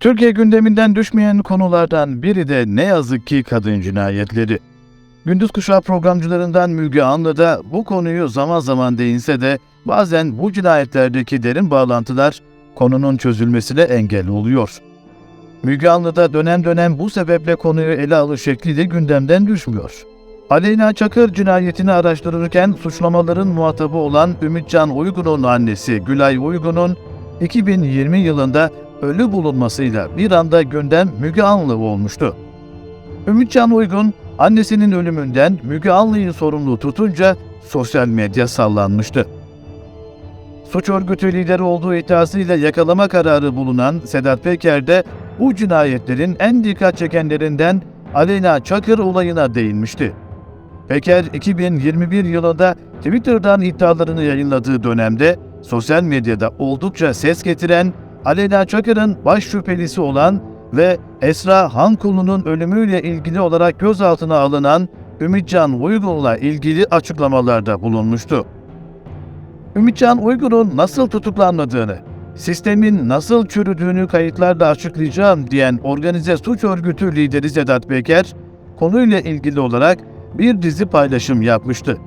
Türkiye gündeminden düşmeyen konulardan biri de ne yazık ki kadın cinayetleri. Gündüz kuşağı programcılarından Müge Anlı da bu konuyu zaman zaman değinse de bazen bu cinayetlerdeki derin bağlantılar konunun çözülmesine engel oluyor. Müge Anlı da dönem dönem bu sebeple konuyu ele alış şekli de gündemden düşmüyor. Aleyna Çakır cinayetini araştırırken suçlamaların muhatabı olan Ümitcan Uygun'un annesi Gülay Uygun'un 2020 yılında ölü bulunmasıyla bir anda gündem Müge Anlı olmuştu. Ümitcan Uygun, annesinin ölümünden Müge Anlı'yı sorumlu tutunca sosyal medya sallanmıştı. Suç örgütü lideri olduğu iddiasıyla yakalama kararı bulunan Sedat Peker de bu cinayetlerin en dikkat çekenlerinden Aleyna Çakır olayına değinmişti. Peker 2021 yılında Twitter'dan iddialarını yayınladığı dönemde sosyal medyada oldukça ses getiren Aleyna Çakır'ın baş şüphelisi olan ve Esra Hankulu'nun ölümüyle ilgili olarak gözaltına alınan Ümitcan Uygun'la ilgili açıklamalarda bulunmuştu. Ümitcan Uygun'un nasıl tutuklanmadığını, sistemin nasıl çürüdüğünü kayıtlarla açıklayacağım diyen organize suç örgütü lideri Sedat Peker, konuyla ilgili olarak bir dizi paylaşım yapmıştı.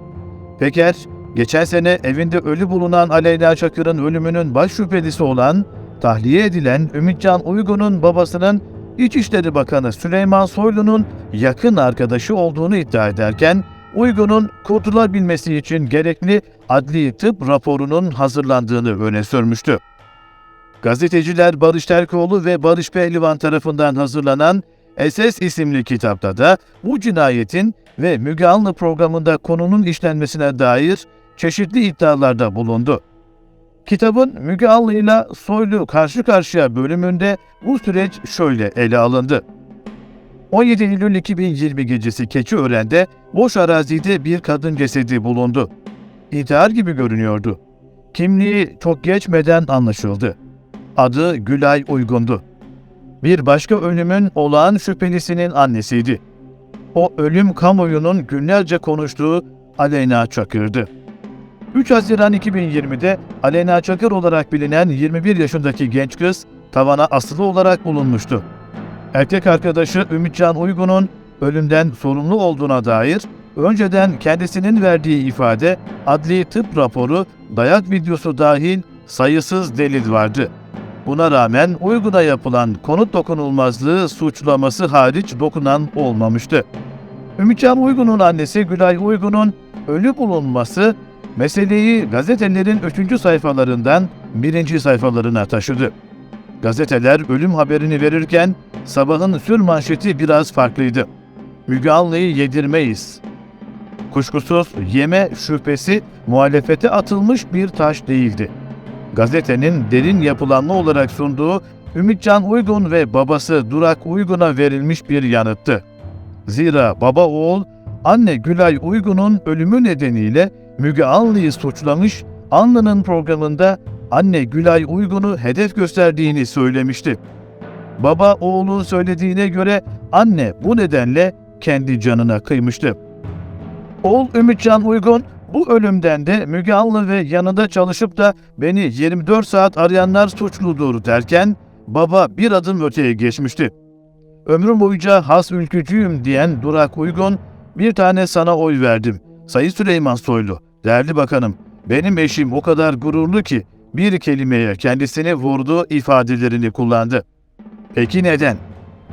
Peker, geçen sene evinde ölü bulunan Aleyna Çakır'ın ölümünün baş şüphelisi olan, tahliye edilen Ümitcan Uygun'un babasının İçişleri Bakanı Süleyman Soylu'nun yakın arkadaşı olduğunu iddia ederken, Uygun'un kurtulabilmesi için gerekli adli tıp raporunun hazırlandığını öne sürmüştü. Gazeteciler Barış Terkoğlu ve Barış Pehlivan tarafından hazırlanan SS isimli kitapta da bu cinayetin ve Müge Anlı programında konunun işlenmesine dair çeşitli iddialarda bulundu. Kitabın Müge Anlı ile Soylu karşı karşıya bölümünde bu süreç şöyle ele alındı. 17 Eylül 2020 gecesi Keçiören'de boş arazide bir kadın cesedi bulundu. İntihar gibi görünüyordu. Kimliği çok geçmeden anlaşıldı. Adı Gülay Uygun'du. Bir başka ölümün olağan şüphelisinin annesiydi. O ölüm kamuoyunun günlerce konuştuğu Aleyna Çakır'dı. 3 Haziran 2020'de Aleyna Çakır olarak bilinen 21 yaşındaki genç kız tavana asılı olarak bulunmuştu. Erkek arkadaşı Ümitcan Uygun'un ölümden sorumlu olduğuna dair önceden kendisinin verdiği ifade, adli tıp raporu, dayak videosu dahil sayısız delil vardı. Buna rağmen Uygun'a yapılan konut dokunulmazlığı suçlaması hariç dokunan olmamıştı. Ümitcan Uygun'un annesi Gülay Uygun'un ölü bulunması meseleyi gazetelerin 3. sayfalarından 1. sayfalarına taşıdı. Gazeteler ölüm haberini verirken sabahın sür manşeti biraz farklıydı. Müge Anlı'yı yedirmeyiz. Kuşkusuz yeme şüphesi muhalefete atılmış bir taş değildi. Gazetenin derin yapılanma olarak sunduğu Ümitcan Uygun ve babası Durak Uygun'a verilmiş bir yanıttı. Zira baba oğul anne Gülay Uygun'un ölümü nedeniyle Müge Anlı'yı suçlamış, Anlı'nın programında anne Gülay Uygun'u hedef gösterdiğini söylemişti. Baba oğlun söylediğine göre anne bu nedenle kendi canına kıymıştı. Oğul Ümitcan Uygun bu ölümden de Müge Anlı ve yanında çalışıp da beni 24 saat arayanlar suçludur derken baba bir adım öteye geçmişti. Ömrüm boyunca has ülkücüyüm diyen Durak Uygun, bir tane sana oy verdim. Sayın Süleyman Soylu, değerli bakanım, benim eşim o kadar gururlu ki bir kelimeye kendisini vurdu ifadelerini kullandı. Peki neden?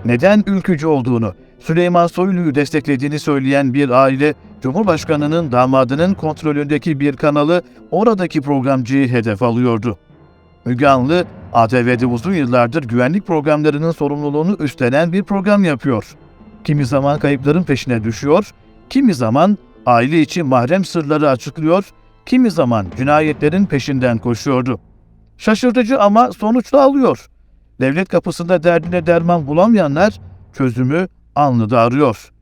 Neden ülkücü olduğunu, Süleyman Soylu'yu desteklediğini söyleyen bir aile, Cumhurbaşkanı'nın damadının kontrolündeki bir kanalı oradaki programcıyı hedef alıyordu. Müge Anlı, ATV'de uzun yıllardır güvenlik programlarının sorumluluğunu üstlenen bir program yapıyor. Kimi zaman kayıpların peşine düşüyor, kimi zaman aile içi mahrem sırları açıklıyor, kimi zaman cinayetlerin peşinden koşuyordu. Şaşırtıcı ama sonuçlu alıyor. Devlet kapısında derdine derman bulamayanlar çözümü Anlı'da arıyor.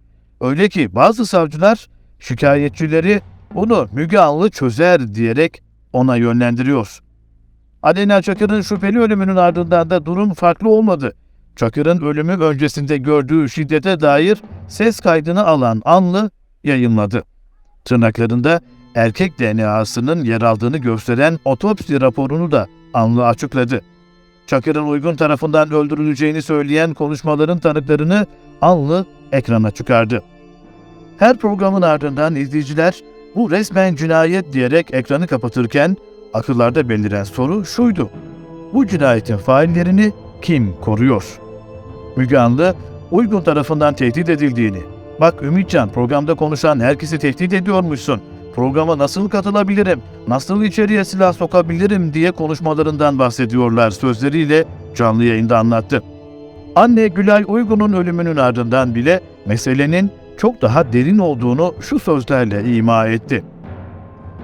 Öyle ki bazı savcılar şikayetçileri bunu Müge Anlı çözer diyerek ona yönlendiriyor. Aleyna Çakır'ın şüpheli ölümünün ardından da durum farklı olmadı. Çakır'ın ölümü öncesinde gördüğü şiddete dair ses kaydını alan Anlı yayınladı. Tırnaklarında erkek DNA'sının yer aldığını gösteren otopsi raporunu da Anlı açıkladı. Çakır'ın uygun tarafından öldürüleceğini söyleyen konuşmaların tanıklarını anlı ekrana çıkardı. Her programın ardından izleyiciler bu resmen cinayet diyerek ekranı kapatırken akıllarda beliren soru şuydu. Bu cinayetin faillerini kim koruyor? Müge Anlı, Uygun tarafından tehdit edildiğini, bak Ümitcan programda konuşan herkesi tehdit ediyormuşsun, programa nasıl katılabilirim, nasıl içeriye silah sokabilirim diye konuşmalarından bahsediyorlar sözleriyle canlı yayında anlattı. Anne Gülay Uygun'un ölümünün ardından bile meselenin çok daha derin olduğunu şu sözlerle ima etti.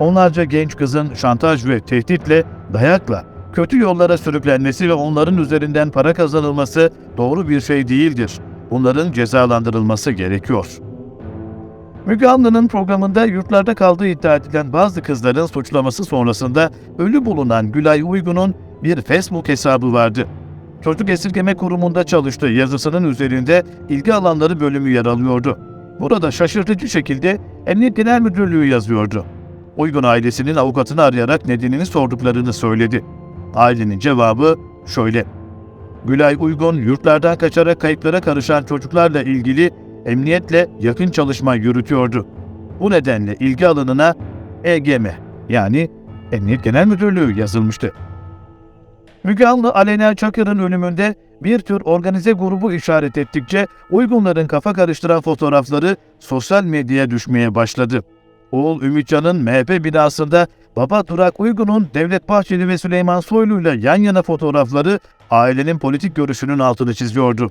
Onlarca genç kızın şantaj ve tehditle, dayakla, kötü yollara sürüklenmesi ve onların üzerinden para kazanılması doğru bir şey değildir. Bunların cezalandırılması gerekiyor. Müge Anlı'nın programında yurtlarda kaldığı iddia edilen bazı kızların suçlaması sonrasında ölü bulunan Gülay Uygun'un bir Facebook hesabı vardı. Çocuk Esirgeme Kurumu'nda çalıştığı yazısının üzerinde ilgi alanları bölümü yer alıyordu. Burada şaşırtıcı şekilde Emniyet Genel Müdürlüğü yazıyordu. Uygun ailesinin avukatını arayarak nedenini sorduklarını söyledi. Ailenin cevabı şöyle. Gülay Uygun yurtlardan kaçarak kayıplara karışan çocuklarla ilgili emniyetle yakın çalışma yürütüyordu. Bu nedenle ilgi alanına EGM yani Emniyet Genel Müdürlüğü yazılmıştı. Müge Anlı Aleyna Çakır'ın ölümünde bir tür organize grubu işaret ettikçe uygunların kafa karıştıran fotoğrafları sosyal medyaya düşmeye başladı. Oğul Ümitcan'ın MHP binasında baba Durak Uygun'un Devlet Bahçeli ve Süleyman Soylu ile yan yana fotoğrafları ailenin politik görüşünün altını çiziyordu.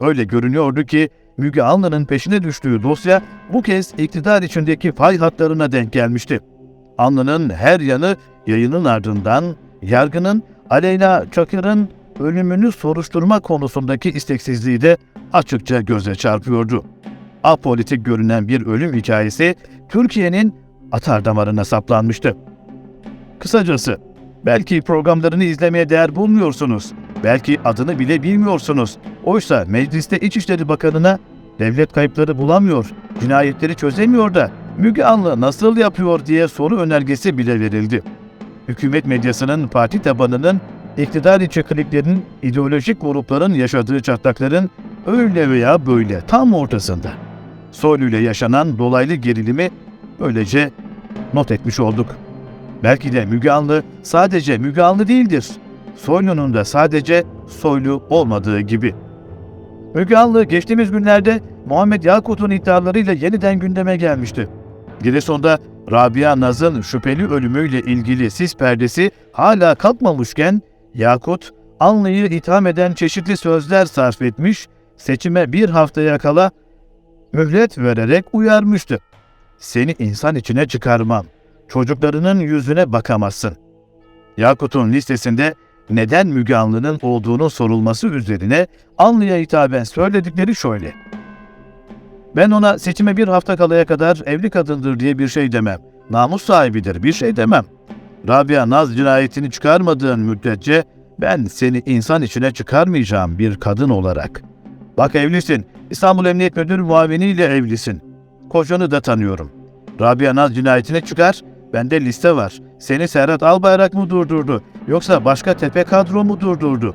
Öyle görünüyordu ki Müge Anlı'nın peşine düştüğü dosya bu kez iktidar içindeki fay hatlarına denk gelmişti. Anlı'nın her yanı yayının ardından yargının Aleyna Çakır'ın ölümünü soruşturma konusundaki isteksizliği de açıkça göze çarpıyordu. Apolitik görünen bir ölüm hikayesi Türkiye'nin atar damarına saplanmıştı. Kısacası, belki programlarını izlemeye değer bulmuyorsunuz, belki adını bile bilmiyorsunuz. Oysa mecliste İçişleri Bakanı'na devlet kayıpları bulamıyor, cinayetleri çözemiyor da Müge Anlı nasıl yapıyor diye soru önergesi bile verildi. Hükümet medyasının parti tabanının iktidar içi kliklerin, ideolojik grupların yaşadığı çatlakların öyle veya böyle tam ortasında. Soylu ile yaşanan dolaylı gerilimi böylece not etmiş olduk. Belki de Müge Anlı sadece Müge Anlı değildir. Soylu'nun da sadece Soylu olmadığı gibi. Müge Anlı geçtiğimiz günlerde Muhammed Yakut'un iddialarıyla yeniden gündeme gelmişti. Giresun'da Rabia Naz'ın şüpheli ölümüyle ilgili sis perdesi hala kalkmamışken Yakut, Anlı'yı itham eden çeşitli sözler sarf etmiş, seçime bir haftaya kala mühlet vererek uyarmıştı. Seni insan içine çıkarmam. Çocuklarının yüzüne bakamazsın. Yakut'un listesinde neden Müge Anlı'nın olduğunun sorulması üzerine Anlı'ya hitaben söyledikleri şöyle. Ben ona seçime bir hafta kalaya kadar evli kadındır diye bir şey demem. Namus sahibidir bir şey demem. Rabia Naz cinayetini çıkarmadığın müddetçe ben seni insan içine çıkarmayacağım bir kadın olarak. Bak evlisin. İstanbul Emniyet Müdürü muaviniyle evlisin. Kocanı da tanıyorum. Rabia Naz cinayetine çıkar. Bende liste var. Seni Serhat Albayrak mı durdurdu? Yoksa başka tepe kadro mu durdurdu?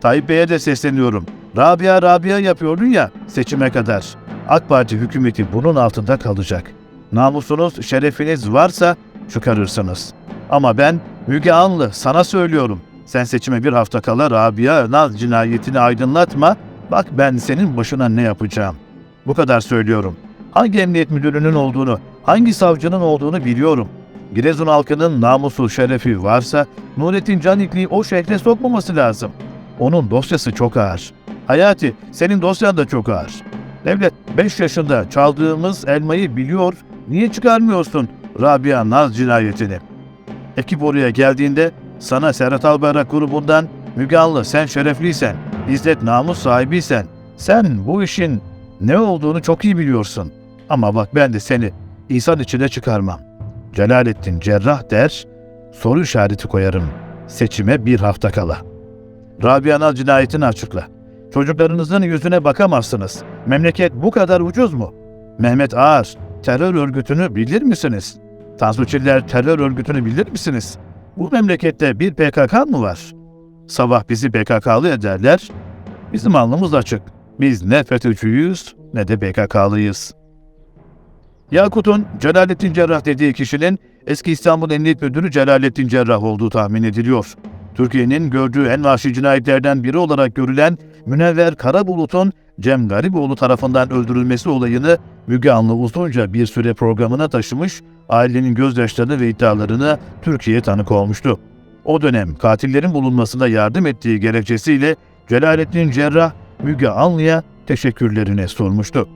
Tayyip Bey'e de sesleniyorum. Rabia Rabia yapıyordun ya seçime kadar. AK Parti hükümeti bunun altında kalacak. Namusunuz, şerefiniz varsa çıkarırsınız. Ama ben Müge Anlı sana söylüyorum. Sen seçime bir hafta kala Rabia Naz cinayetini aydınlatma. Bak ben senin başına ne yapacağım. Bu kadar söylüyorum. Hangi emniyet müdürünün olduğunu, hangi savcının olduğunu biliyorum. Giresun halkının namusu, şerefi varsa Nurettin Canikli'yi o şehre sokmaması lazım. Onun dosyası çok ağır. Hayati, senin dosyan da çok ağır. Devlet 5 yaşında çaldığımız elmayı biliyor, niye çıkarmıyorsun Rabia Naz cinayetini? Ekip oraya geldiğinde sana Serhat Albayrak grubundan Müge Anlı sen şerefliysen, İzzet namus sahibiysen, sen bu işin ne olduğunu çok iyi biliyorsun. Ama bak ben de seni insan içine çıkarmam. Celalettin Cerrah der, soru işareti koyarım seçime bir hafta kala. Rabia Naz cinayetini açıkla. Çocuklarınızın yüzüne bakamazsınız. Memleket bu kadar ucuz mu? Mehmet Ağar, terör örgütünü bilir misiniz? Tansu Çiller terör örgütünü bilir misiniz? Bu memlekette bir PKK mı var? sabah bizi PKK'lı ederler. Bizim alnımız açık. Biz ne FETÖ'cüyüz ne de PKK'lıyız. Yakut'un Celalettin Cerrah dediği kişinin eski İstanbul Emniyet Müdürü Celalettin Cerrah olduğu tahmin ediliyor. Türkiye'nin gördüğü en vahşi cinayetlerden biri olarak görülen Münevver Karabulut'un Cem Gariboğlu tarafından öldürülmesi olayını Müge Anlı uzunca bir süre programına taşımış, ailenin gözyaşlarını ve iddialarını Türkiye tanık olmuştu. O dönem katillerin bulunmasına yardım ettiği gerekçesiyle Celalettin Cerrah, Müge Anlı'ya teşekkürlerini sunmuştu.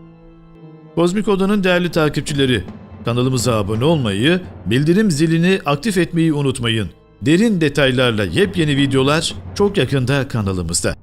Kozmik Oda'nın değerli takipçileri, kanalımıza abone olmayı, bildirim zilini aktif etmeyi unutmayın. Derin detaylarla yepyeni videolar çok yakında kanalımızda.